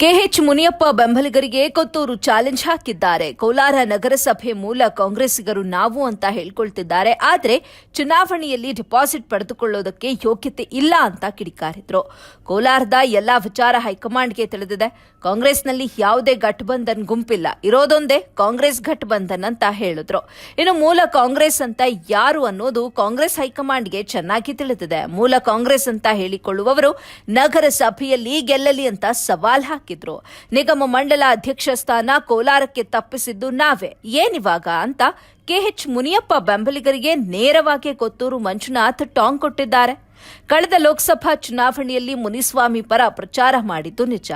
K H Muniyappa ಬೆಂಬಲಿಗರಿಗೆ Kothur challenge ಹಾಕಿದ್ದಾರೆ. ಕೋಲಾರ ನಗರಸಭೆ ಮೂಲ ಕಾಂಗ್ರೆಸ್ಸಿಗರು ನಾವು ಅಂತ ಹೇಳ್ಕೊಳ್ತಿದ್ದಾರೆ. ಆದರೆ ಚುನಾವಣೆಯಲ್ಲಿ ಡಿಪಾಸಿಟ್ ಪಡೆದುಕೊಳ್ಳೋದಕ್ಕೆ ಯೋಗ್ಯತೆ ಇಲ್ಲ ಅಂತ ಕಿಡಿಕಾರಿದ್ರು. ಕೋಲಾರದ ಎಲ್ಲಾ ವಿಚಾರ ಹೈಕಮಾಂಡ್ಗೆ ತಿಳಿದಿದೆ. ಕಾಂಗ್ರೆಸ್ನಲ್ಲಿ ಯಾವುದೇ ಘಟಬಂಧನ್ ಗುಂಪಿಲ್ಲ. ಇರೋದೊಂದೇ ಕಾಂಗ್ರೆಸ್ ಘಟಬಂಧನ್ ಅಂತ ಹೇಳಿದ್ರು. ಇನ್ನು ಮೂಲ ಕಾಂಗ್ರೆಸ್ ಅಂತ ಯಾರು ಅನ್ನೋದು ಕಾಂಗ್ರೆಸ್ ಹೈಕಮಾಂಡ್ಗೆ ಚೆನ್ನಾಗಿ ತಿಳಿದಿದೆ. ಮೂಲ ಕಾಂಗ್ರೆಸ್ ಅಂತ ಹೇಳಿಕೊಳ್ಳುವವರು ನಗರಸಭೆಯಲ್ಲಿ ಗೆಲ್ಲಲಿ ಅಂತ ಸವಾಲ್ ಹಾಕಿದ್ರು. ನಿಗಮ ಮಂಡಲ ಅಧ್ಯಕ್ಷ ಸ್ಥಾನ ಕೋಲಾರಕ್ಕೆ ತಪ್ಪಿಸಿದ್ದು ನಾವೇ. ಏನಿವಾಗ ಅಂತ ಕೆಎಚ್ ಮುನಿಯಪ್ಪ ಬೆಂಬಲಿಗರಿಗೆ ನೇರವಾಗಿ ಕೊತ್ತೂರು ಮಂಜುನಾಥ್ ಟಾಂಗ್ ಕೊಟ್ಟಿದ್ದಾರೆ. ಕಳೆದ ಲೋಕಸಭಾ ಚುನಾವಣೆಯಲ್ಲಿ ಮುನಿಸ್ವಾಮಿ ಪರ ಪ್ರಚಾರ ಮಾಡಿದ್ದು ನಿಜ.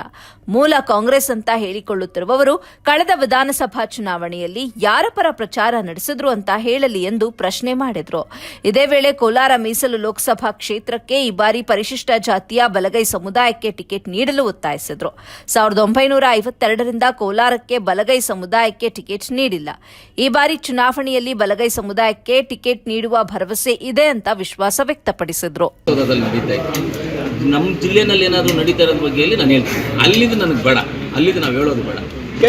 ಮೂಲ ಕಾಂಗ್ರೆಸ್ ಅಂತ ಹೇಳಿಕೊಳ್ಳುತ್ತಿರುವವರು ಕಳೆದ ವಿಧಾನಸಭಾ ಚುನಾವಣೆಯಲ್ಲಿ ಯಾರ ಪರ ಪ್ರಚಾರ ನಡೆಸಿದ್ರು ಅಂತ ಹೇಳಲಿ ಎಂದು ಪ್ರಶ್ನೆ ಮಾಡಿದ್ರು. ಇದೇ ವೇಳೆ ಕೋಲಾರ ಮೀಸಲು ಲೋಕಸಭಾ ಕ್ಷೇತ್ರಕ್ಕೆ ಈ ಬಾರಿ ಪರಿಶಿಷ್ಟ ಜಾತಿಯ ಬಲಗೈ ಸಮುದಾಯಕ್ಕೆ ಟಿಕೆಟ್ ನೀಡಲು ಒತ್ತಾಯಿಸಿದ್ರು. ಸಾವಿರದ ಒಂಬೈನೂರ ಐವತ್ತೆರಡರಿಂದ ಕೋಲಾರಕ್ಕೆ ಬಲಗೈ ಸಮುದಾಯಕ್ಕೆ ಟಿಕೆಟ್ ನೀಡಿಲ್ಲ. ಈ ಬಾರಿ ಚುನಾವಣೆಯಲ್ಲಿ ಬಲಗೈ ಸಮುದಾಯಕ್ಕೆ ಟಿಕೆಟ್ ನೀಡುವ ಭರವಸೆ ಇದೆ ಅಂತ ವಿಶ್ವಾಸ ವ್ಯಕ್ತಪಡಿಸಿದ್ರು. ನಡೀತಾ ಇದೆ. ನಮ್ಮ ಜಿಲ್ಲೆನಲ್ಲಿ ಏನಾದರೂ ನಡೀತಾ ಇರೋದ್ರ ಬಗ್ಗೆ ಹೇಳಿ ನಾನು ಹೇಳ್ತೀನಿ. ಅಲ್ಲಿದ್ದು ನನಗೆ ಬೇಡ. ಅಲ್ಲಿದ್ದು ನಾವು ಹೇಳೋದು ಬೇಡ.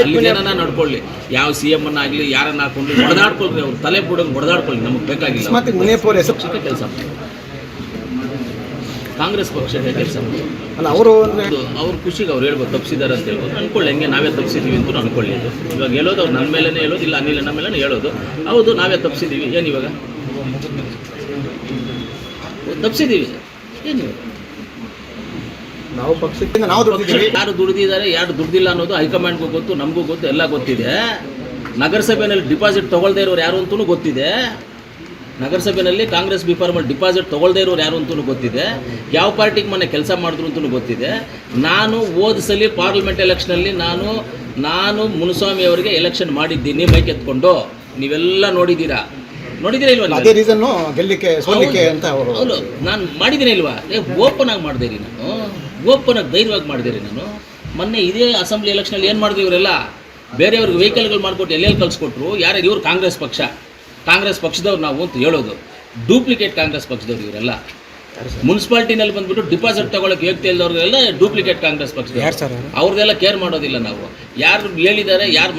ಅಲ್ಲಿ ಏನಾರ ನಡ್ಕೊಳ್ಳಿ. ಯಾವ ಸಿ ಎಂ ಅನ್ನ ಆಗಲಿ ಯಾರನ್ನ ಹಾಕೊಂಡು ಹೊಡೆದಾಡ್ಕೊಳ್ರಿ ಅವ್ರು ತಲೆ ಬಿಡೋದು ಹೊಡೆದಾಡ್ಕೊಳ್ಳಿ ನಮಗೆ ಬೇಕಾಗಿಲ್ಲ ಮತ್ತೆ ಹೆಸರು? ಕೆಲಸ. ಕಾಂಗ್ರೆಸ್ ಪಕ್ಷದ ಕೆಲಸ. ಅಲ್ಲ ಅವರು ಅವ್ರ ಖುಷಿಗೆ ಅವ್ರು ಹೇಳ್ಬೋದು ತಪ್ಪಿಸಿದ್ದಾರೆ ಅಂತ ಹೇಳ್ಬೋದು. ಅನ್ಕೊಳ್ಳಿ ಹೆಂಗೆ ನಾವೇ ತಪ್ಪಿಸಿದ್ದೀವಿ ಅಂತ ಅನ್ಕೊಳ್ಳಿ ಇವಾಗ ಹೇಳೋದು ಅವ್ರು ನನ್ನ ಮೇಲೇ ಹೇಳೋದು ಇಲ್ಲ ಅನಿಲ್ ನಮ್ಮ ಮೇಲೇ ಹೇಳೋದು. ಹೌದು ನಾವೇ ತಪ್ಪಿಸಿದ್ದೀವಿ ಏನು ಇವಾಗ? ತಪ್ಪಿಸಿದ್ದೀವಿ ಏನು? ನಾವು ಪಕ್ಷಕ್ಕೆ ನಾವು ದುಡ್ದಿದ್ದೀವಿ. ಯಾರು ದುಡ್ದಿದ್ದಾರೆ ಯಾರು ದುಡ್ದಿಲ್ಲ ಅನ್ನೋದು ಹೈಕಮಾಂಡ್ಗೂ ಗೊತ್ತು ನಮಗೂ ಗೊತ್ತು ಎಲ್ಲ ಗೊತ್ತಿದೆ. ನಗರಸಭೆಯಲ್ಲಿ ಡಿಪಾಸಿಟ್ ತೊಗೊಳ್ದೇ ಇರೋರು ಯಾರು ಅಂತಲೂ ಗೊತ್ತಿದೆ. ನಗರಸಭೆಯಲ್ಲಿ ಕಾಂಗ್ರೆಸ್ ಬಿಫಾರ್ಮಲ್ಲಿ ಡಿಪಾಸಿಟ್ ತೊಗೊಳ್ದೇ ಇರೋರು ಯಾರು ಅಂತಲೂ ಗೊತ್ತಿದೆ. ಯಾವ ಪಾರ್ಟಿಗೆ ಮೊನ್ನೆ ಕೆಲಸ ಮಾಡಿದ್ರು ಅಂತಲೂ ಗೊತ್ತಿದೆ. ನಾನು ಹೋದ ಸಲ ಪಾರ್ಲಿಮೆಂಟ್ ಎಲೆಕ್ಷನಲ್ಲಿ ನಾನು ನಾನು ಮುನುಸ್ವಾಮಿ ಅವರಿಗೆ ಎಲೆಕ್ಷನ್ ಮಾಡಿದ್ದೀನಿ ಮೈಕ್ ಎತ್ಕೊಂಡು. ನೀವೆಲ್ಲ ನೋಡಿದ್ದೀರಾ? ನೋಡಿದ್ದೀರಾ ಇಲ್ವಾ ಅದೇ ರೀಸನ್ ಗೆಲ್ಲಿಕ್ಕೆ ಸೋಲಿಕ್ಕೆ ಅಂತ ಅವರು ಹೌದು. ನಾನು ಮಾಡಿದ್ದೀನಿ ಇಲ್ವಾ? ಏ ಓಪನ್ ಆಗಿ ಮಾಡಿದೆ ರೀ ನಾನು. ಓಪನ್ ಆಗಿ ಧೈರ್ಯವಾಗಿ ಮಾಡಿದೆ ರೀ ನಾನು. ಮೊನ್ನೆ ಇದೇ ಅಸೆಂಬ್ಲಿ ಎಲೆಕ್ಷನಲ್ಲಿ ಏನು ಮಾಡಿದ್ರು ಇವರೆಲ್ಲ? ಬೇರೆಯವ್ರಿಗೆ ವೆಹಿಕಲ್ಗಳು ಮಾಡಿಕೊಟ್ಟು ಎಲ್ಲೆಲ್ಲಿ ಕಳಿಸ್ಕೊಟ್ರು? ಯಾರು ಇವರು? ಕಾಂಗ್ರೆಸ್ ಪಕ್ಷ. ಕಾಂಗ್ರೆಸ್ ಪಕ್ಷದವ್ರು ನಾವು ಅಂತ ಹೇಳೋದು. ಡೂಪ್ಲಿಕೇಟ್ ಕಾಂಗ್ರೆಸ್ ಪಕ್ಷದವ್ರು ಇವರೆಲ್ಲ. ಮುನ್ಸಿಪಾಲ್ಟಿನಲ್ಲಿ ಬಂದ್ಬಿಟ್ಟು ಡಿಪಾಸಿಟ್ ತಗೊಳಕ್ಕೆ ವ್ಯಕ್ತಿ ಇಲ್ಲದವ್ರಿಗೆಲ್ಲ ಡೂಪ್ಲಿಕೇಟ್ ಕಾಂಗ್ರೆಸ್ ಪಕ್ಷ ಅವ್ರದ್ದೆಲ್ಲ ಕೇರ್ ಮಾಡೋದಿಲ್ಲ ನಾವು. ಯಾರು ಹೇಳಿದ್ದಾರೆ ಯಾರು